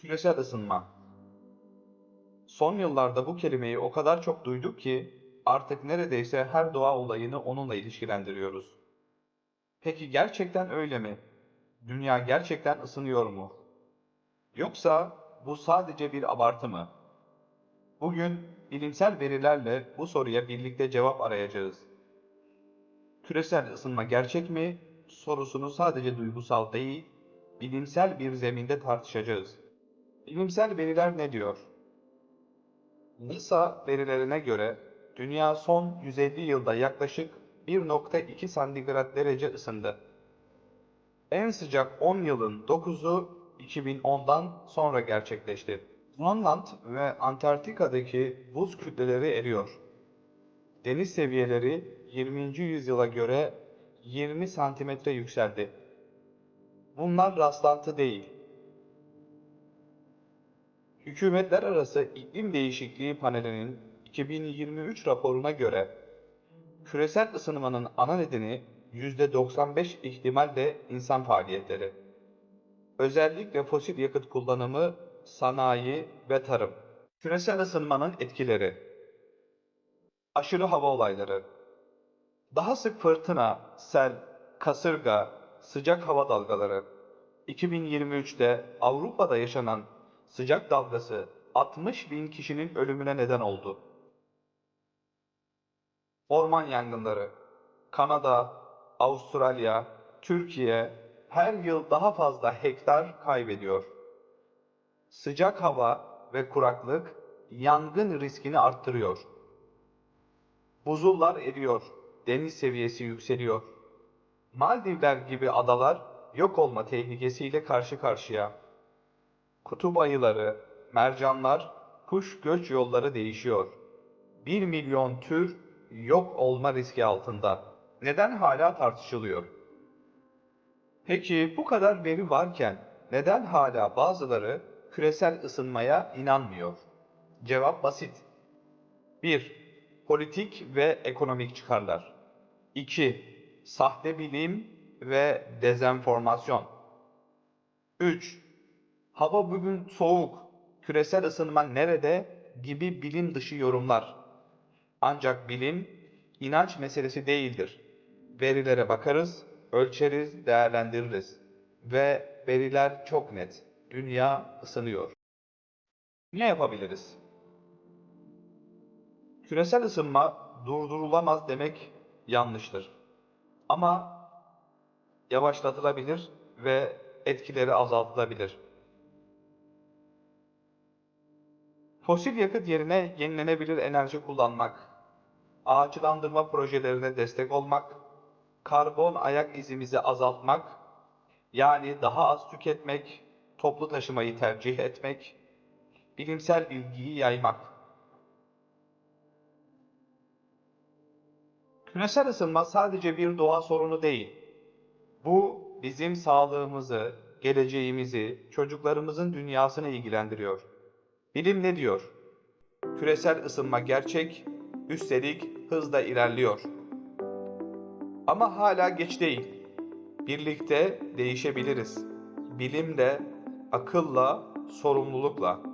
Küresel ısınma. Son yıllarda bu kelimeyi o kadar çok duyduk ki artık neredeyse her doğa olayını onunla ilişkilendiriyoruz. Peki gerçekten öyle mi? Dünya gerçekten ısınıyor mu? Yoksa bu sadece bir abartı mı? Bugün bilimsel verilerle bu soruya birlikte cevap arayacağız. Küresel ısınma gerçek mi? sorusunu sadece duygusal değil, bilimsel bir zeminde tartışacağız. Bilimsel veriler ne diyor? NASA verilerine göre dünya son 150 yılda yaklaşık 1.2 santigrat derece ısındı. En sıcak 10 yılın 9'u 2010'dan sonra gerçekleşti. Grönland ve Antarktika'daki buz kütleleri eriyor. Deniz seviyeleri 20. yüzyıla göre 20 santimetre yükseldi. Bunlar rastlantı değil. Hükümetler Arası İklim Değişikliği Paneli'nin 2023 raporuna göre küresel ısınmanın ana nedeni %95 ihtimalle insan faaliyetleri. Özellikle fosil yakıt kullanımı, sanayi ve tarım. Küresel ısınmanın etkileri. Aşırı hava olayları. Daha sık fırtına, sel, kasırga, sıcak hava dalgaları. 2023'te Avrupa'da yaşanan sıcak dalgası 60 bin kişinin ölümüne neden oldu. Orman yangınları. Kanada, Avustralya, Türkiye her yıl daha fazla hektar kaybediyor. Sıcak hava ve kuraklık yangın riskini arttırıyor. Buzullar eriyor, deniz seviyesi yükseliyor. Maldivler gibi adalar yok olma tehlikesiyle karşı karşıya. Kutup ayıları, mercanlar, kuş göç yolları değişiyor. 1 milyon tür yok olma riski altında. Neden hala tartışılıyor? Peki bu kadar veri varken neden hala bazıları küresel ısınmaya inanmıyor? Cevap basit. 1. Politik ve ekonomik çıkarlar. 2. Sahte bilim ve dezenformasyon. 3. Hava bugün soğuk, küresel ısınma nerede gibi bilim dışı yorumlar. Ancak bilim inanç meselesi değildir. Verilere bakarız, ölçeriz, değerlendiririz. Ve veriler çok net. Dünya ısınıyor. Ne yapabiliriz? Küresel ısınma durdurulamaz demek yanlıştır. Ama yavaşlatılabilir ve etkileri azaltılabilir. Fosil yakıt yerine yenilenebilir enerji kullanmak, ağaçlandırma projelerine destek olmak, karbon ayak izimizi azaltmak, yani daha az tüketmek, toplu taşımayı tercih etmek, bilimsel bilgiyi yaymak. Küresel ısınma sadece bir doğa sorunu değil. Bu bizim sağlığımızı, geleceğimizi, çocuklarımızın dünyasını ilgilendiriyor. Bilim ne diyor? Küresel ısınma gerçek, üstelik hızla ilerliyor. Ama hala geç değil. Birlikte değişebiliriz. Bilimle, akılla, sorumlulukla.